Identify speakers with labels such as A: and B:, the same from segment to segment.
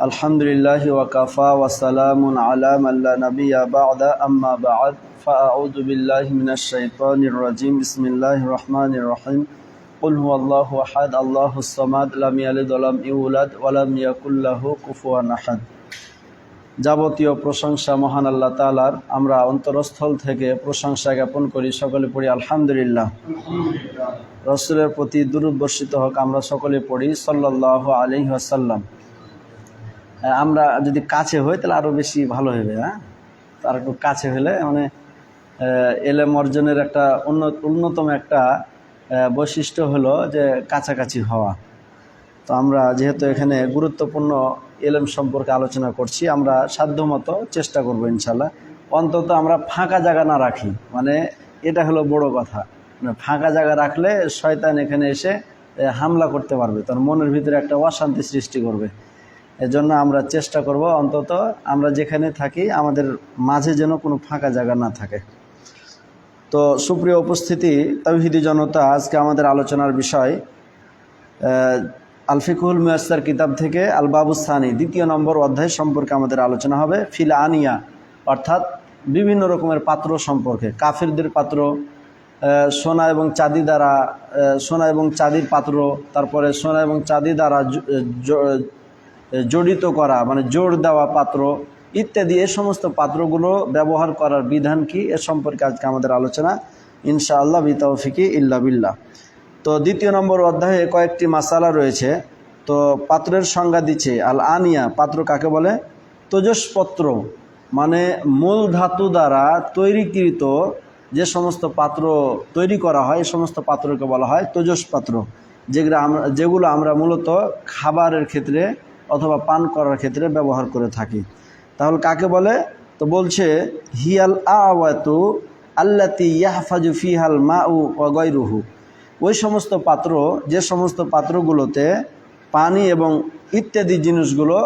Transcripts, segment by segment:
A: الحمد لله وكفى وسلام على من لا نبي بعد أما بعد فأعوذ بالله من الشيطان الرجيم بسم الله الرحمن الرحيم قل هو الله أحد الله الصمد لم يلد ولم يولد ولم يكن له كفوا أحد যাবতীয় প্রশংসা মহান আল্লাহ তালার আমরা অন্তরস্থল থেকে প্রশংসা জ্ঞাপন করি সকলে পড়ি আলহামদুলিল্লাহ রসুলের প্রতি দুরুদ বর্ষিত হোক আমরা সকলে পড়ি সাল্লাহ আলি আসাল্লাম আমরা যদি কাছে হই, তাহলে আরও বেশি ভালো হবে হ্যাঁ? তার একটু কাছে হলে মানে এলেম অর্জনের একটা অন্যতম একটা বৈশিষ্ট্য হলো যে কাছাকাছি হওয়া। তো আমরা যেহেতু এখানে গুরুত্বপূর্ণ এলেম সম্পর্কে আলোচনা করছি, আমরা সাধ্যমতো চেষ্টা করব ইনশাল্লাহ অন্তত আমরা ফাঁকা জায়গা না রাখি মানে এটা হলো বড় কথা। মানে ফাঁকা জায়গা রাখলে শয়তান এখানে এসে হামলা করতে পারবে, তার মনের ভিতরে একটা অশান্তি সৃষ্টি করবে। এজন্য আমরা চেষ্টা করব অন্তত আমরা যেখানে থাকি, আমাদের মাঝে যেন কোনো ফাঁকা জায়গা না থাকে। তো সুপ্রিয় উপস্থিতি তৌহিদি জনতা, আজকে আমাদের আলোচনার বিষয় আলফিকুল মুয়াস্সার কিতাব থেকে আল বাবুস্থানি দ্বিতীয় নম্বর অধ্যায় সম্পর্কে আমাদের আলোচনা হবে। ফিল আনিয়া অর্থাৎ বিভিন্ন রকমের পাত্র সম্পর্কে, কাফিরদের পাত্র সোনা এবং চাঁদি দ্বারা সোনা এবং চাঁদির পাত্র, তারপরে সোনা এবং চাঁদি দ্বারা জড়িত করা মানে জোর দেওয়া পাত্র ইত্যাদি, এ সমস্ত পাত্রগুলো ব্যবহার করার বিধান কি? এ সম্পর্কে আজকে আমাদের আলোচনা। ইনশাআল্লাহ বিতাউফিকি ইল্লা বিল্লাহ। তো দ্বিতীয় নম্বর অধ্যায়ে কয়েকটি মাসালা রয়েছে। তো পাত্রের সংজ্ঞা দিচ্ছে আল আনিয়া পাত্র কাকে বলে? তেজসপত্র মানে মূল ধাতু দ্বারা তৈরিকৃত যে সমস্ত পাত্র তৈরি করা হয় এই সমস্ত পাত্রকে বলা হয় তেজস পাত্র যেগুলো আমরা যেগুলো আমরা মূলত খাবারের ক্ষেত্রে অথবা পান করার ক্ষেত্রে ব্যবহার করে থাকি। তাহলে কাকে বলে? তো বলছে, হিয়াল আওয়াতু আল্লাতি ইয়াহফাজু ফিহাল মা উ অগয়রুহু ওই সমস্ত পাত্র, যে সমস্ত পাত্রগুলোতে পানি এবং ইত্যাদি জিনিসগুলো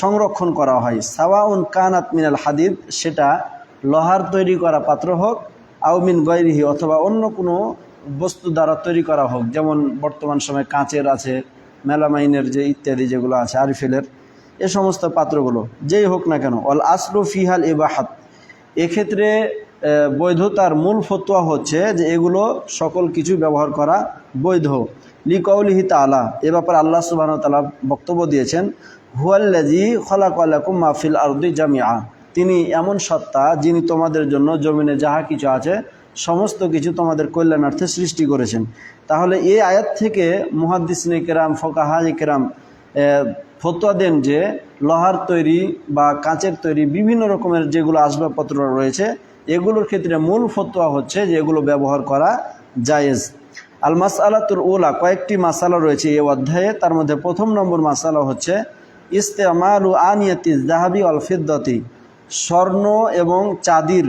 A: সংরক্ষণ করা হয়। সাওয়াউন কানাত মিনাল হাদিদ, সেটা লোহার তৈরি করা পাত্র হোক আউমিন গৈরিহি অথবা অন্য কোনো বস্তু দ্বারা তৈরি করা হোক, যেমন বর্তমান সময়ে কাঁচের আছে মেলামাইনের যে ইত্যাদি যেগুলো আছে, আরিফেলের, এ সমস্ত পাত্রগুলো, যেই হোক না কেন, অল আসরু ফিহাল ইবাহাত। এক্ষেত্রে বৈধতার মূল ফতোয়া হচ্ছে যে এগুলো সকল কিছু ব্যবহার করা বৈধ। লিকৌলিহি তালা এ ব্যাপারে আল্লাহ সুবাহ তালা বক্তব্য দিয়েছেন হুয়াল্লাজি খলাকুম মাহফিল আরদি জামিয়া তিনি এমন সত্তা যিনি তোমাদের জন্য জমিনে যাহা কিছু আছে সমস্ত কিছু তোমাদের কল্যাণার্থে সৃষ্টি করেছেন। তাহলে এই আয়াত থেকে মুহাদ্দিসনে কেরাম ফোকাহাজ কেরাম ফতোয়া দেন যে লোহার তৈরি বা কাঁচের তৈরি বিভিন্ন রকমের যেগুলো আসবাবপত্র রয়েছে, এগুলোর ক্ষেত্রে মূল ফতোয়া হচ্ছে যে এগুলো ব্যবহার করা জায়েজ। আল মাসালাতুর ওলা কয়েকটি মাসালা রয়েছে এই অধ্যায়ে। তার মধ্যে প্রথম নম্বর মাসালা হচ্ছে, ইস্তেমাল আনিয়াতি জাহাবি অল ফিদ্দতি, স্বর্ণ এবং চাঁদির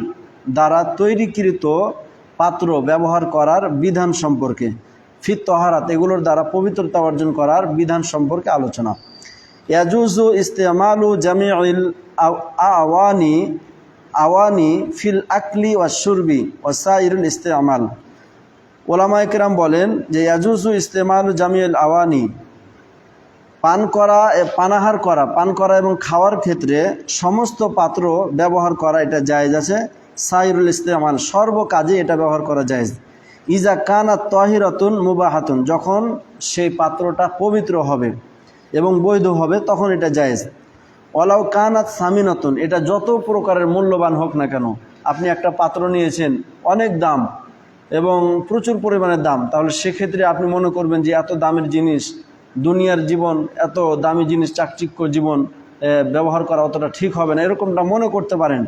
A: দ্বারা তৈরিকৃত পাত্র ব্যবহার করার বিধান সম্পর্কে, ফিত তহারাত, এগুলোর দ্বারা পবিত্রতা অর্জন করার বিধান সম্পর্কে আলোচনা। ইয়াজুজু ইস্তেমালু জামিউল আও- আওয়ানি আওয়ানি ফিল আকলি ওয়া সুরবি ও সাইরুল ইস্তেমাল। ওলামা একরাম বলেন যে ইয়াজুজু ইস্তেমাল জামিউল আওয়ানি, পান করা পানাহার করা, পান করা এবং খাওয়ার ক্ষেত্রে সমস্ত পাত্র ব্যবহার করা, এটা জায়েজ আছে। সাইরুল ইস্তেমাল সর্ব কাজে এটা ব্যবহার করা জায়েজ ইজা কানা তহিরাতুন মুবাহাতুন, যখন সেই পাত্রটা পবিত্র হবে এবং বৈধ হবে, তখন এটা জায়েজ। ওলাও কানাত সামিনাতুন, এটা যত প্রকারের মূল্যবান হোক না কেন, আপনি একটা পাত্র নিয়েছেন, অনেক দাম এবং প্রচুর পরিমাণের দাম, তাহলে সেক্ষেত্রে আপনি মনে করবেন যে এত দামের জিনিস, দুনিয়ার জীবন, এত দামি জিনিস, চাকচিক্য জীবন ব্যবহার করা অতটা ঠিক হবে না, এরকমটা মনে করতে পারেন।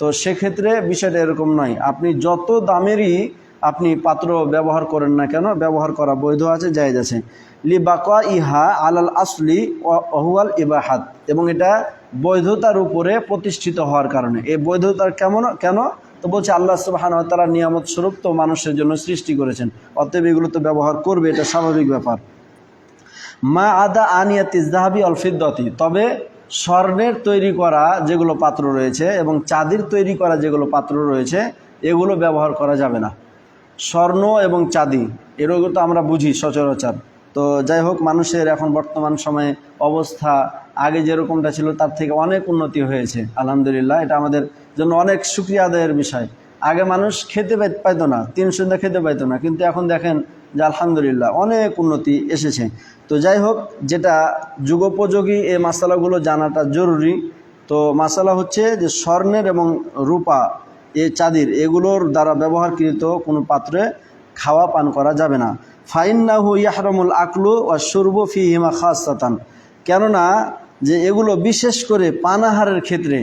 A: তো সেক্ষেত্রে বিষয়টা এরকম নয়। আপনি যত দামেরই আপনি পাত্র ব্যবহার করেন না কেন, ব্যবহার করা বৈধ আছে, জায়েজ আছে। লি বাকা ইহা আলাল আসলি অহুয়াল ইবাহাত। এবং এটা বৈধতার উপরে প্রতিষ্ঠিত হওয়ার কারণে। এই বৈধতার কেমন, কেন? তো বলছে আল্লাহ সুবাহান তারা নিয়ামত স্বরূপ তো মানুষের জন্য সৃষ্টি করেছেন। অতএব এগুলো তো ব্যবহার করবে, এটা স্বাভাবিক ব্যাপার। মা আদা আনিয়াত ইজদাহাবি অলফিদ্দতি তবে স্বর্ণের তৈরি করা যেগুলো পাত্র রয়েছে এবং চাঁদির তৈরি করা যেগুলো পাত্র রয়েছে, এগুলো ব্যবহার করা যাবে না। স্বর্ণ এবং চাঁদি এরও তো আমরা বুঝি সচরাচর। তো যাই হোক, মানুষের এখন বর্তমান সময়ে অবস্থা আগে যেরকমটা ছিল, তার থেকে অনেক উন্নতি হয়েছে। আলহামদুলিল্লাহ, এটা আমাদের জন্য অনেক সুক্রিয়া আদায়ের বিষয়। আগে মানুষ খেতে পাইতো না, তিন সন্ধ্যা খেতে পাইতো না, কিন্তু এখন দেখেন যে আলহামদুলিল্লাহ অনেক উন্নতি এসেছে। তো যাই হোক, যেটা যুগোপযোগী এই মশালাগুলো জানাটা জরুরি। তো মশালা হচ্ছে যে স্বর্ণের এবং রূপা এ চাঁদির, এগুলোর দ্বারা ব্যবহারকৃত কোনো পাত্রে খাওয়া পান করা যাবে না। ফাইন্নাহু ইয়াহরমুল আকলু ও সুরবু ফি হিমা খাসাতান। কেননা যে এগুলো বিশেষ করে পানাহারের ক্ষেত্রে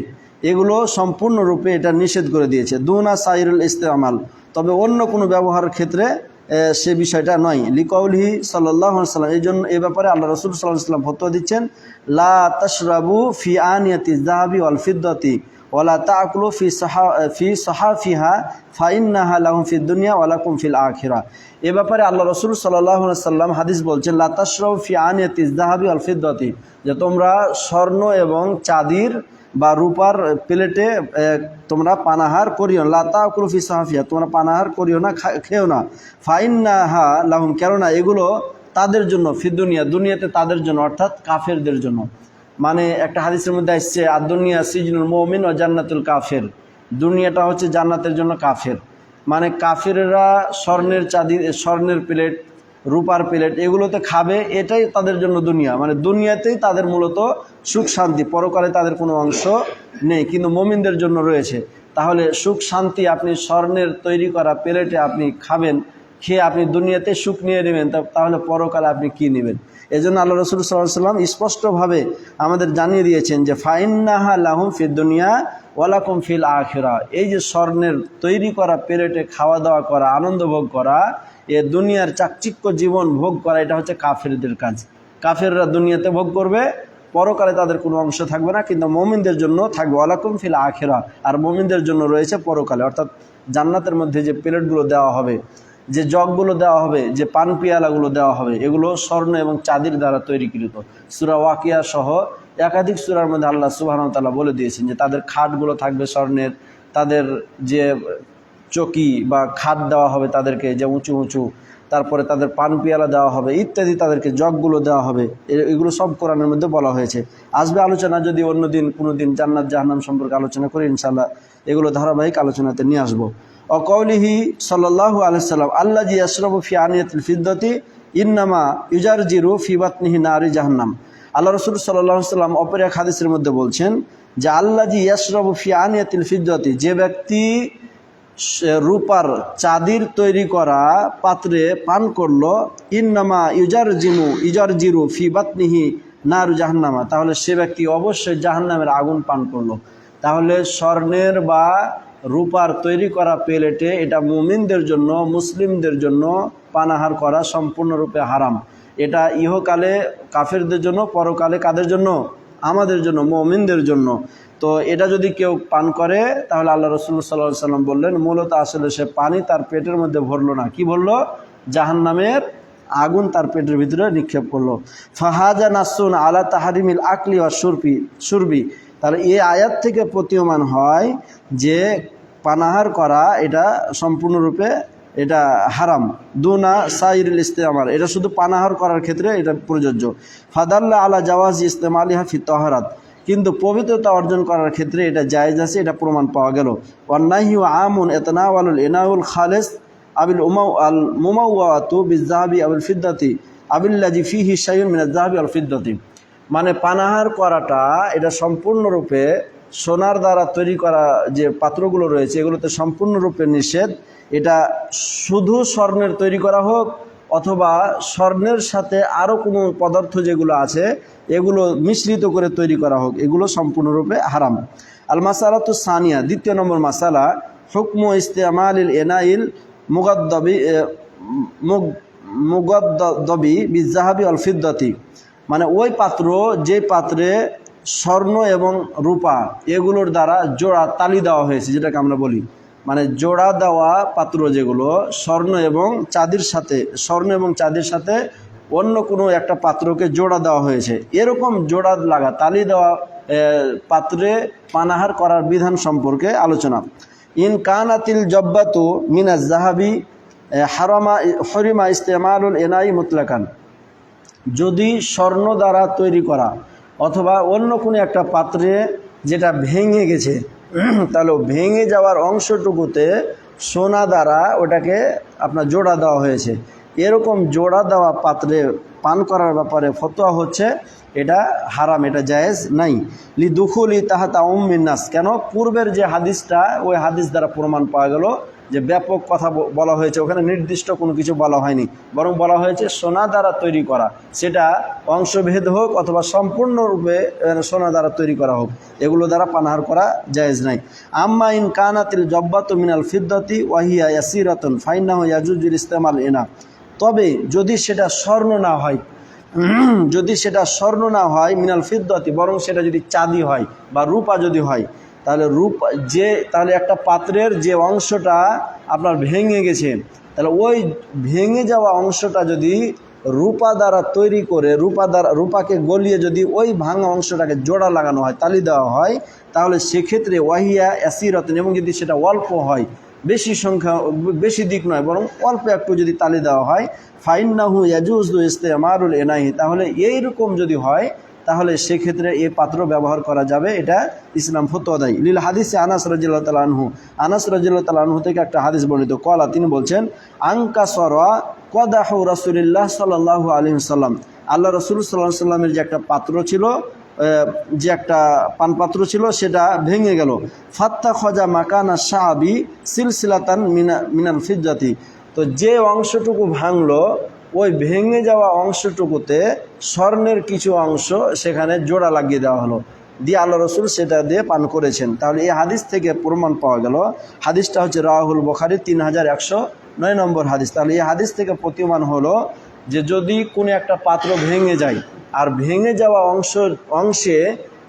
A: এগুলো সম্পূর্ণরূপে এটা নিষেধ করে দিয়েছে। দুনা সাইরুল ইস্তেমাল। তবে অন্য কোনো ব্যবহারের ক্ষেত্রে সে বিষয়টা নয়। লিকাউলহি সাল্লাম এই জন্য এ ব্যাপারে আল্লাহ রসুল সাল্লাহ সাল্লাম ফতোয়া দিচ্ছেন, লা তশরাবু ফি আনিয়াতি জাহাবি ওয়াল ফিদ্দতি ওয়ালা তাকলু ফি সাহা, ফি সাহাফিহা ফাইন্নাহা লাহুম ফি দুনিয়া ওয়ালাকুম ফিল আখিরা। এ ব্যাপারে আল্লাহ রসুল সাল্লাহ সাল্লাম হাদিস বলছেন, লা ফি আনিয়াতি জাহাবি ফিদ্দতি, যে তোমরা স্বর্ণ এবং চাঁদির বা রূপার প্লেটে তোমরা পানাহার করিও না। লাতা কুলফি সাহাফিয়া তোমরা পানাহার করিও না খেও না। ফাইন না হা লাহুম, কেননা এগুলো তাদের জন্য ফি দুনিয়া, দুনিয়াতে তাদের জন্য, অর্থাৎ কাফেরদের জন্য। মানে একটা হাদিসের মধ্যে আসছে আর দুনিয়া সিজনুল মৌমিন ও জান্নাতুল কাফের। দুনিয়াটা হচ্ছে জান্নাতের জন্য কাফের। মানে কাফেরেরা স্বর্ণের চাঁদি, স্বর্ণের প্লেট রূপার প্লেট, এগুলোতে খাবে, এটাই তাদের জন্য দুনিয়া। মানে দুনিয়াতেই তাদের মূলত সুখ শান্তি, পরকালে তাদের কোনো অংশ নেই, কিন্তু মমিনদের জন্য রয়েছে। তাহলে সুখ শান্তি আপনি স্বর্ণের তৈরি করা প্লেটে আপনি খাবেন, খেয়ে আপনি দুনিয়াতে সুখ নিয়ে নেবেন তাহলে পরকালে আপনি কি নেবেন? এই জন্য আল্লাহ রসুল সাল্লাহ সাল্লাম স্পষ্টভাবে আমাদের জানিয়ে দিয়েছেন যে, ফাইন্নাহা লাহুম ফির দুনিয়া ওয়ালাকুম ফিল আখেরা। এই যে স্বর্ণের তৈরি করা প্লেটে খাওয়া দাওয়া করা, আনন্দ ভোগ করা এ দুনিয়ার চাকচিক্য জীবন ভোগ করা, এটা হচ্ছে কাফেরদের কাজ। কাফেররা দুনিয়াতে ভোগ করবে, পরকালে তাদের কোনো অংশ থাকবে না, কিন্তু মমিনদের জন্য থাকবে। ওয়ালাকুম ফিল আখেরা, আর মমিনদের জন্য রয়েছে পরকালে। অর্থাৎ জান্নাতের মধ্যে যে প্লেটগুলো দেওয়া হবে, যে জগগুলো দেওয়া হবে, যে পান পিয়ালাগুলো দেওয়া হবে, এগুলো স্বর্ণ এবং চাঁদির দ্বারা তৈরিকৃত। সুরা ওয়াকিয়া সহ একাধিক সুরার মধ্যে আল্লাহ সুবাহতাল্লাহ বলে দিয়েছেন যে তাদের খাটগুলো থাকবে স্বর্ণের, তাদের যে চকি বা খাদ দেওয়া হবে তাদেরকে যে উঁচু উঁচু, তারপরে তাদের পান পিয়ালা দেওয়া হবে, ইত্যাদি তাদেরকে জগগুলো দেওয়া হবে এগুলো সব কোরআনের মধ্যে বলা হয়েছে। আসবে আলোচনা, যদি অন্য দিন, কোনো দিন জান্নাত জাহান্নাম সম্পর্কে আলোচনা করি ইনশাল্লাহ এগুলো ধারাবাহিক আলোচনাতে নিয়ে আসব। অকৌলিহি সাল্লাহু আলসালাম আল্লাহ জি আশরফু ফি আনিয়াতুল ফিদ্দতি, ইন্নামা ইউজার জিরু ফি বাতনিহি নারি জাহান্নাম। আল্লাহ রসুল সাল্লাহ সাল্লাম অপর এক হাদিসের মধ্যে বলছেন যে আল্লাহ জি ইয়াসরফু ফি আনিয়াতুল ফিদ্দতি, যে ব্যক্তি রূপার চাঁদির তৈরি করা পাত্রে পান করল, ইন্নামা ইউজার জিমু ইজার জিরু ফি বাতনিহি নারু জাহান্নামা। তাহলে সে ব্যক্তি অবশ্যই জাহান্নামের আগুন পান করল। তাহলে স্বর্ণের বা রূপার তৈরি করা প্লেটে এটা মুমিনদের জন্য, মুসলিমদের জন্য পানাহার করা সম্পূর্ণরূপে হারাম। এটা ইহকালে কাফেরদের জন্য, পরকালে কাদের জন্য? আমাদের জন্য, মমিনদের জন্য। তো এটা যদি কেউ পান করে, তাহলে আল্লাহ রসুল সাল্লাহ সাল্লাম বললেন, মূলত আসলে সে পানি তার পেটের মধ্যে ভরলো না। কি বলল জাহান নামের আগুন তার পেটের ভিতরে নিক্ষেপ করল। ফাহাজা নাসুন আলা তাহারিমিল আকলি আর সুরপি সুরবি। তাহলে এই আয়াত থেকে প্রতীয়মান হয় যে পানাহার করা এটা সম্পূর্ণরূপে এটা হারাম। দুনা সাইরুল ইস্তেমাল। এটা শুধু পানাহার করার ক্ষেত্রে এটা প্রযোজ্য। ফাদাল্লা আলা জাওয়াজ ইস্তেমালিহা ফি তহারাত। কিন্তু পবিত্রতা অর্জন করার ক্ষেত্রে এটা জায়েজ আছে, এটা প্রমাণ পাওয়া গেল। ওয়ান্নাহি আমুন এতনাওয়ালুল এনাউল খালেস আবিল উমাউ আল মুমাউয়াতু বিজাহাবি আবিল ফিদ্দাতি আবিল্লাজি ফিহি শাইউন মিনাজ জাহাবি আল ফিদ্দাতি। মানে পানাহার করাটা, এটা সম্পূর্ণরূপে সোনার দ্বারা তৈরি করা যে পাত্রগুলো রয়েছে, এগুলোতে সম্পূর্ণরূপে নিষেধ। এটা শুধু স্বর্ণের তৈরি করা হোক, অথবা স্বর্ণের সাথে আরও কোনো পদার্থ যেগুলো আছে এগুলো মিশ্রিত করে তৈরি করা হোক, এগুলো সম্পূর্ণরূপে হারাম। আল মাসালা তো সানিয়া, দ্বিতীয় নম্বর মাসালা, হুকম ইস্তেমাল এনাইল মুগদ্দবি মুগ, মুগদ্দবি বিজাহাবি অল ফিদ্দতি মানে ওই পাত্র, যে পাত্রে স্বর্ণ এবং রূপা, এগুলোর দ্বারা জোড়া তালি দেওয়া হয়েছে, যেটাকে আমরা বলি। মানে জোড়া দেওয়া পাত্র যেগুলো, স্বর্ণ এবং চাঁদির সাথে, স্বর্ণ এবং চাঁদির সাথে অন্য কোনো একটা পাত্রকে জোড়া দেওয়া হয়েছে। এরকম জোড়া লাগা, তালি দেওয়া পাত্রে পানাহার করার বিধান সম্পর্কে আলোচনা। ইন কানাতিল জব্বাতু মিনাজ জাহাবি হারামা, হরিমা ইস্তেমালুল এনাই মুতলাকান। যদি স্বর্ণ দ্বারা তৈরি করা অথবা অন্য কোনো একটা পাত্রে যেটা ভেঙে গেছে, তাহলে ভেঙে যাওয়ার অংশটুকুতে সোনা দ্বারা ওটাকে আপনার জোড়া দেওয়া হয়েছে। এরকম জোড়া দেওয়া পাত্রে পান করার ব্যাপারে ফতোয়া হচ্ছে, এটা হারাম, এটা জায়েজ নাই। লি দুখুলি তাহাতা উম্মিনাস কেন? পূর্বের যে হাদিসটা, ওই হাদিস দ্বারা প্রমাণ পাওয়া গেল যে ব্যাপক কথা বলা হয়েছে, ওখানে নির্দিষ্ট কোনো কিছু বলা হয়নি। বরং বলা হয়েছে সোনা দ্বারা তৈরি করা, সেটা অংশভেদ হোক অথবা সম্পূর্ণরূপে সোনা দ্বারা তৈরি করা হোক, এগুলো দ্বারা পানাহার করা জায়েজ নাই। আম্মা ইন কানাতিল জব্বাতু মিনাল ফিদ্দতি ওয়াহিয়া ইয়াসিরাতুন, ফাইন্নাহু ইয়াজুজুল ইস্তেমাল এনা। তবে যদি সেটা স্বর্ণ না হয় যদি সেটা স্বর্ণ না হয়, মিনাল ফিদ্দতি, বরং সেটা যদি চাঁদি হয় বা রূপা যদি হয়, তাহলে রূপ যে, তাহলে একটা পাত্রের যে অংশটা আপনার ভেঙে গেছে, তাহলে ওই ভেঙে যাওয়া অংশটা যদি রূপা দ্বারা তৈরি করে, রূপা দ্বারা রূপাকে গলিয়ে যদি ওই ভাঙা অংশটাকে জোড়া লাগানো হয়, তালি দেওয়া হয়, তাহলে সেক্ষেত্রে ওয়াহিয়া অ্যাসিরতন, এবং যদি সেটা অল্প হয় বেশি সংখ্যা, বেশি দিক নয়, বরং অল্প একটু যদি তালি দেওয়া হয়, ফাইন্নাহু ইয়াজুজু ইস্তেমারুল এনাহি তাহলে এইরকম যদি হয়, তাহলে সেক্ষেত্রে এ পাত্র ব্যবহার করা যাবে, এটা ইসলাম ফতোয়া দেয়। লীল হাদিসে আনাস রাজিল্লা তালানহু আনাস রাজিল্লা তালানহু থেকে একটা হাদিস বর্ণিত কলা তিনি বলছেন আঙ্কা সরা কদাহ রসুলিল্লাহ সাল্লাহ আলিম সাল্লাম আল্লাহ রসুল সাল্লাহ সাল্লামের যে একটা পাত্র ছিল যে একটা পানপাত্র ছিল, সেটা ভেঙে গেল। ফাত্তা খজা মাকানা সাহাবি সিলসিলাতান মিনা, মিনাল ফিজ্জাতি। তো যে অংশটুকু ভাঙলো, ওই ভেঙে যাওয়া অংশটুকুতে স্বর্ণের কিছু অংশ সেখানে জোড়া লাগিয়ে দেওয়া হলো। দিয়ে আল্লাহ রসুল সেটা দিয়ে পান করেছেন। তাহলে এই হাদিস থেকে প্রমাণ পাওয়া গেল। হাদিসটা হচ্ছে রাহুল বখারি, তিন হাজার একশো নয় নম্বর হাদিস। তাহলে এই হাদিস থেকে প্রতীয়মান হলো যে যদি কোনো একটা পাত্র ভেঙে যায়, আর ভেঙে যাওয়া অংশ, অংশে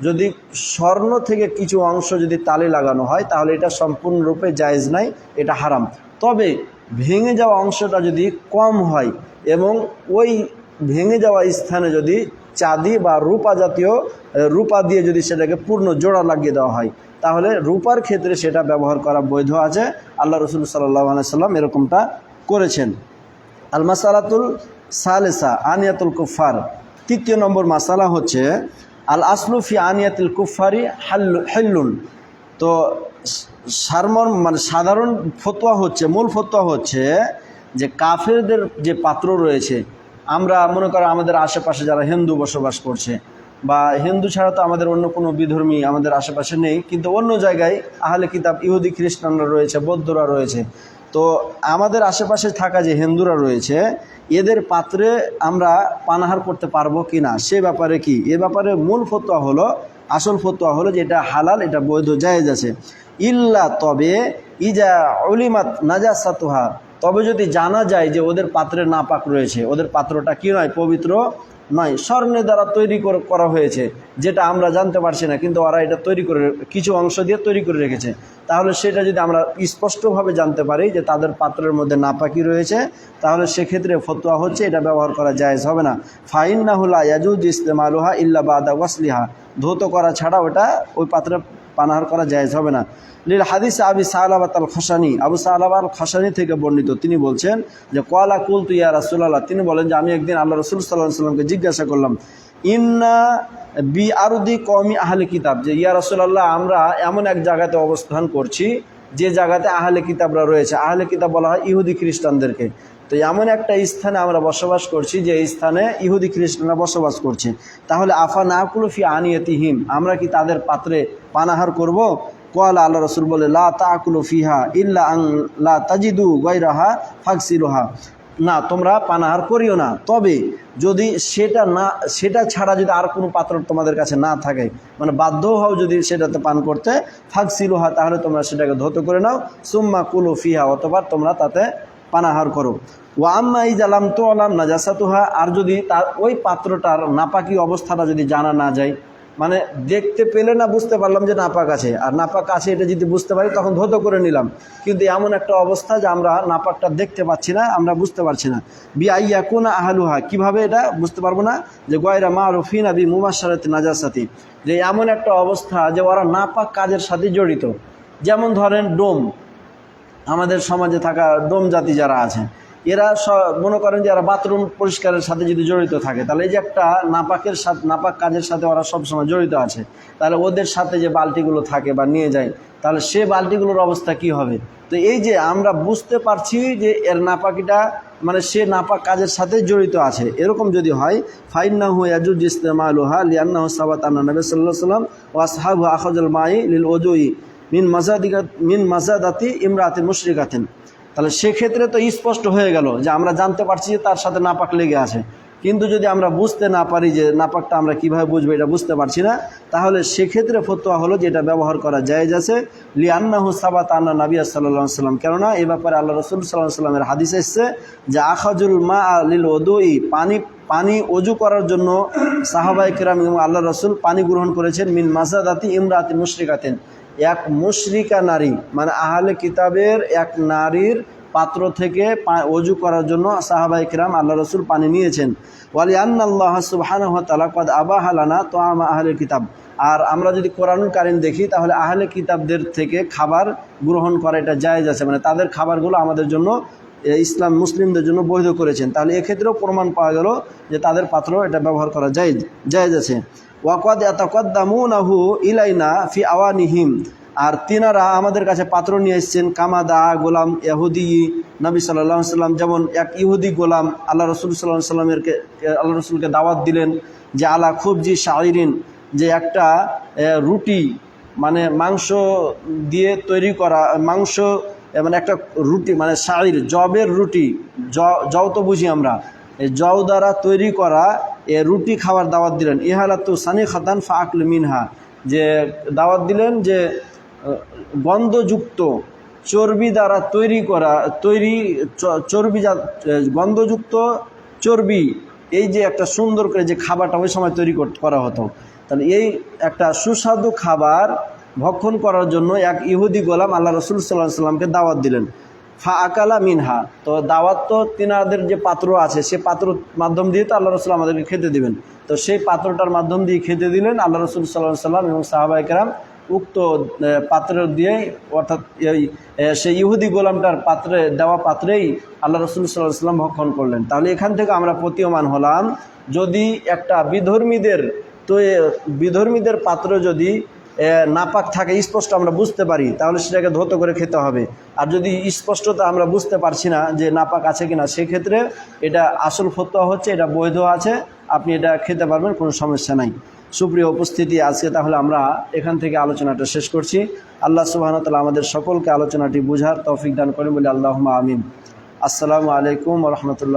A: যদি স্বর্ণ থেকে কিছু অংশ যদি তালে লাগানো হয়, তাহলে এটা সম্পূর্ণরূপে জায়েজ নাই, এটা হারাম। তবে ভেঙে যাওয়া অংশটা যদি কম হয় এবং ওই ভেঙে যাওয়া স্থানে যদি চাঁদি বা রূপা জাতীয় রূপা দিয়ে যদি সেটাকে পূর্ণ জোড়া লাগিয়ে দেওয়া হয়, তাহলে রূপার ক্ষেত্রে সেটা ব্যবহার করা বৈধ আছে। আল্লাহ রসুল সাল্লাহ সাল্লাম এরকমটা করেছেন। আল মাসালাতুল সালেসা, আনিয়াতুল কুফার তৃতীয় নম্বর মাসালা হচ্ছে, আল আসলুফি আনিয়াতুল কুফারি হাল্লু হেল্লুন। তো সারমর মানে সাধারণ ফতোয়া হচ্ছে, মূল ফতোয়া হচ্ছে যে কাফেরদের যে পাত্র রয়েছে, আমরা মনে করো আমাদের আশেপাশে যারা হিন্দু বসবাস করছে, বা হিন্দু ছাড়া তো আমাদের অন্য কোনো বিধর্মী আমাদের আশেপাশে নেই, কিন্তু অন্য জায়গায় আহলে কিতাব, ইহুদি, খ্রিস্টানরা রয়েছে, বৌদ্ধরা রয়েছে তো আমাদের আশেপাশে থাকা যে হিন্দুরা রয়েছে, এদের পাত্রে আমরা পানাহার করতে পারব কি না? সে ব্যাপারে কি? এ ব্যাপারে মূল ফতোয়া হলো, আসল ফতোয়া হলো যে এটা হালাল, এটা বৈধ, জায়েজ আছে। ইল্লা তবে ইজা অলিমাত নাজাসাতুহা। তবে যদি জানা যায় যে ওদের পাত্রে নাপাক রয়েছে, ওদের পাত্রটা কি নয়? পবিত্র নয় স্বর্ণের দ্বারা তৈরি করে- হয়েছে, যেটা আমরা জানতে পারছি না, কিন্তু ওরা এটা তৈরি করে কিছু অংশ দিয়ে তৈরি করে রেখেছে। তাহলে সেটা যদি আমরা স্পষ্টভাবে জানতে পারি যে তাদের পাত্রের মধ্যে নাপাকি রয়েছে, তাহলে সেক্ষেত্রে ফতোয়া হচ্ছে, এটা ব্যবহার করা জায়েজ হবে না। ফাইন না হুলা ইয়াজুজ ইস্তেমালুহা ইল্লা বাদা ওয়াসলিহা। ধৌত করা ছাড়া ওটা ওই পাত্রে পানাহার করা জায়েজ হবে না। লীল হাদিস আবি সালাবাত আল খসানি আবু সালাব আল খসানি থেকে বর্ণিত, তিনি বলছেন যে কলা কুল তু ইয়া রাসুল্লাহ তিনি বলেন যে, আমি একদিন আল্লাহ রসুল সাল্লাহ সাল্লামকে জিজ্ঞাসা করলাম, ইন্না বি আরুদি কমি আহলে কিতাব? যে, ইয়া রসুল্লাহ আমরা এমন এক জায়গাতে অবস্থান করছি, যে জায়গাতে আহলে কিতাবরা রয়েছে। আহলে কিতাব বলা হয় ইহুদি খ্রিস্টানদেরকে। তো এমন একটা স্থানে আমরা বসবাস করছি যে স্থানে ইহুদি খ্রিস্টানরা বসবাস করছে। তাহলে আফা না কুলফি আনিয়তিহিম, আমরা কি তাদের পাত্রে পানাহার করব? কল আল্লাহ রসুল বলে, লা ইল্লা আং লা তাজিদু গৈরাহা ফাকসিলুহা না, তোমরা পানাহার করিও না। তবে যদি সেটা না, সেটা ছাড়া যদি আর কোনো পাত্র তোমাদের কাছে না থাকে মানে বাধ্য হও যদি সেটাতে পান করতে ফাকসিলুহা তাহলে তোমরা সেটাকে ধৌত করে নাও। সুম্মা কুলু ফিহা অতবার তোমরা তাতে পানাহার করো। ও আম্মা এই জালাম তো আলাম নাজাসাতুহা, আর যদি তার ওই পাত্রটার নাপাকি অবস্থাটা যদি জানা না যায় মানে দেখতে পেলে না বুঝতে পারলাম যে নাপাক আছে। আর নাপাক আছে এটা যদি বুঝতে পারি, তখন ধৌত করে নিলাম। কিন্তু এমন একটা অবস্থা যে আমরা নাপাকটা দেখতে পাচ্ছি না, আমরা বুঝতে পারছি না। বি আইয়া কোন আহালুহা, কীভাবে এটা বুঝতে পারব না? যে গয়রা মা রফিন আবি মুমাসারাত নাজাসাতি। যে এমন একটা অবস্থা যে ওরা নাপাক কাজের সাথে জড়িত। যেমন ধরেন ডোম আমাদের সমাজে থাকা ডোম জাতি যারা আছে এরা মনে করেন যে এরা বাথরুম পরিষ্কারের সাথে যদি জড়িত থাকে, তাহলে এই যে একটা নাপাকের সাথে, নাপাক কাজের সাথে ওরা সবসময় জড়িত আছে, তাহলে ওদের সাথে যে বালতিগুলো থাকে বা নিয়ে যায়, তাহলে সে বালতিগুলোর অবস্থা কি হবে? তো এই যে আমরা বুঝতে পারছি যে এর নাপাকিটা মানে সে নাপাক কাজের সাথে জড়িত আছে, এরকম যদি হয় ফাইন্না হু ইয়াজুজ ইস্তেমালুহা লিয়ান্নাহু সাবাত আন্না নবী সাল্লাল্লাহু আলাইহি ওয়াসাল্লাম ওয়া আসহাবু আখাযাল মাই লিল ওজুই মিন মাসাদিকা মিন মাসাদাতি ইমরাতিন মুশরিকাতিন। তাহলে সেক্ষেত্রে তো স্পষ্ট হয়ে গেল যে আমরা জানতে পারছি যে তার সাথে নাপাক লেগে আছে। কিন্তু যদি আমরা বুঝতে না পারি যে নাপাকটা আমরা কীভাবে বুঝব এটা বুঝতে পারছি না, তাহলে সেক্ষেত্রে ফতোয়া হলো যে এটা ব্যবহার করা জায়েজ আছে। লিয়ান্নাহু সাবাত আন্না নাবিয়া সাল্লাহ সাল্লাম কেননা এ ব্যাপারে আল্লাহ রসুল সাল্লাহ সাল্লামের হাদিস এসছে যে, আখাজুল মা আলিল ওদুই পানি পানি অজু করার জন্য সাহাবাই কিরাম এবং আল্লাহ রসুল পানি গ্রহণ করেছেন মিন মাসাদাতি ইমরাতি মুশরিকাতেন। এক মুশরিকা নারী মানে আহলে কিতাবের এক নারীর পাত্র থেকে অজু করার জন্য সাহাবাই কিরাম আল্লাহ রসুল পানি নিয়েছেন। ওয়ালি আন্নাল্লাহ তাআলা কদ আবাহালানা তো আমা আহলে কিতাব। আর আমরা যদি কোরআন কারিম দেখি, তাহলে আহলে কিতাবদের থেকে খাবার গ্রহণ করা এটা জায়েজ আছে মানে তাদের খাবারগুলো আমাদের জন্য ইসলাম মুসলিমদের জন্য বৈধ করেছেন। তাহলে এক্ষেত্রেও প্রমাণ পাওয়া গেল যে তাদের পাত্র এটা ব্যবহার করা যায় জায়েজ আছে। ওয়াকাদ এতাকদ্দামুনাহু ইলাইনা ফি আওয়ানিহিম। আর তিনারা আমাদের কাছে পাত্র নিয়ে এসেছেন কামাদা, গোলাম ইহুদি নবী সাল্লাহ সাল্লাম যেমন এক ইহুদি গোলাম, আল্লাহ রসুল সাল্লাহ সাল্লামের আল্লাহ রসুলকে দাওয়াত দিলেন যে, আলা খুবজি শাহরিন যে একটা রুটি মানে মাংস দিয়ে তৈরি করা, মাংস মানে একটা রুটি মানে শাড়ির জবের রুটি জ- তো বুঝি আমরা। জও দ্বারা তৈরি করা এ রুটি খাওয়ার দাওয়াত দিলেন। ইহালাতু সানি খাতান ফাকল মিনহা। যে দাওয়াত দিলেন যে গন্ধযুক্ত চর্বি দ্বারা তৈরি করা, তৈরি চর্বি গন্ধযুক্ত চর্বি, এই যে একটা সুন্দর করে যে খাবারটা ওই সময় তৈরি করা হতো। তাহলে এই একটা সুস্বাদু খাবার ভক্ষণ করার জন্য এক ইহুদি গোলাম আল্লাহ রসুল সাল্লাহ সাল্লামকে দাওয়াত দিলেন। ফা আকালা মিনহা। তো দাওয়াত তো তিনাদের যে পাত্র আছে, সে পাত্র মাধ্যম দিয়ে তো আল্লাহ রসুল আমাদেরকে খেতে দিবেন। তো সেই পাত্রটার মাধ্যম দিয়ে খেতে দিলেন আল্লাহ রসুল সাল্লাহ সাল্লাম এবং সাহাবাইকেরাম উক্ত পাত্র দিয়েই অর্থাৎ এই সেই ইহুদি গোলামটার পাত্রে, দেওয়া পাত্রেই আল্লাহ রসুল সাল্লাহ সাল্লাম ভক্ষণ করলেন। তাহলে এখান থেকে আমরা প্রতীয়মান হলাম, যদি একটা বিধর্মীদের তো বিধর্মীদের পাত্র যদি নাপাক থাকে, স্পষ্ট আমরা বুঝতে পারি, তাহলে সেটাকে ধৌত করে খেতে হবে। আর যদি স্পষ্টতা আমরা বুঝতে পারছি না যে নাপাক আছে কি না সেক্ষেত্রে এটা আসল ফতোয়া হচ্ছে, এটা বৈধ আছে, আপনি এটা খেতে পারবেন, কোনো সমস্যা নাই। সুপ্রিয় উপস্থিতি, আজকে তাহলে আমরা এখান থেকে আলোচনাটা শেষ করছি। আল্লাহ সুবাহতাল্লাহ আমাদের সকলকে আলোচনাটি বুঝার তৌফিক দান করেন বলে আল্লাহ আমিন। আসসালামু আলাইকুম রহমতুল্লাহ।